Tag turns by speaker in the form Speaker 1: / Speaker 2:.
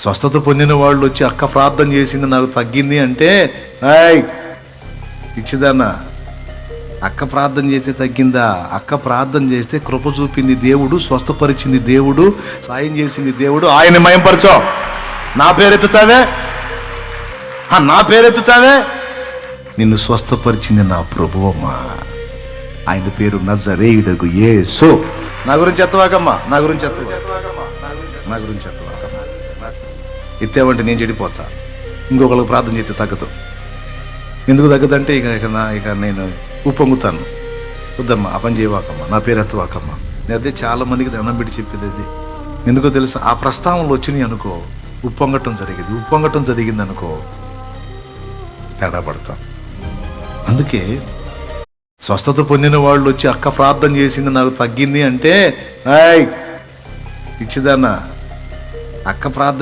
Speaker 1: స్వస్థత పొందిన వాళ్ళు వచ్చి అక్క ప్రార్థన చేసింది నాకు తగ్గింది అంటే హాయ్ ఇచ్చిదన్నా అక్క ప్రార్థన చేస్తే తగ్గిందా? అక్క ప్రార్థన చేస్తే కృప చూపింది దేవుడు స్వస్థపరిచింది దేవుడు సాయం చేసింది దేవుడు. ఆయన మయంపరచో. నా పేరెత్తుతావే ఆ, నా పేరెత్తుతావే నిన్ను స్వస్థపరిచింది నా ప్రభువమ్మా ఆయన పేరు నజరేయుడగు యేసు. నా గురించి ఎత్తవాకమ్మా నా గురించి ఎత్తవా? నా గురించి ఎత్తవా? ఎత్తేవంటే నేను చెడిపోతా. ఇంకొకళ్ళకి ప్రార్థన చేస్తే తగ్గదు. ఎందుకు తగ్గదంటే ఇక ఇక నా ఇక నేను ఉప్పొంగుతాను. వద్దమ్మా ఆ పని చేయవాకమ్మా నా పేరు ఎత్తవాకమ్మా. నేను అదే చాలా మందికి దండం పెట్టి చెప్పేది అది. ఎందుకో తెలుసు ఆ ప్రస్తావనలు వచ్చినాయి అనుకో ఉప్పొంగటం జరిగింది ఉప్పొంగటం జరిగింది అనుకో తేడా పడతాం. అందుకే స్వస్థత పొందిన వాళ్ళు వచ్చి అక్క ప్రార్థన చేసింది నాకు తగ్గింది అంటే ఏయ్ అక్క ప్రార్థన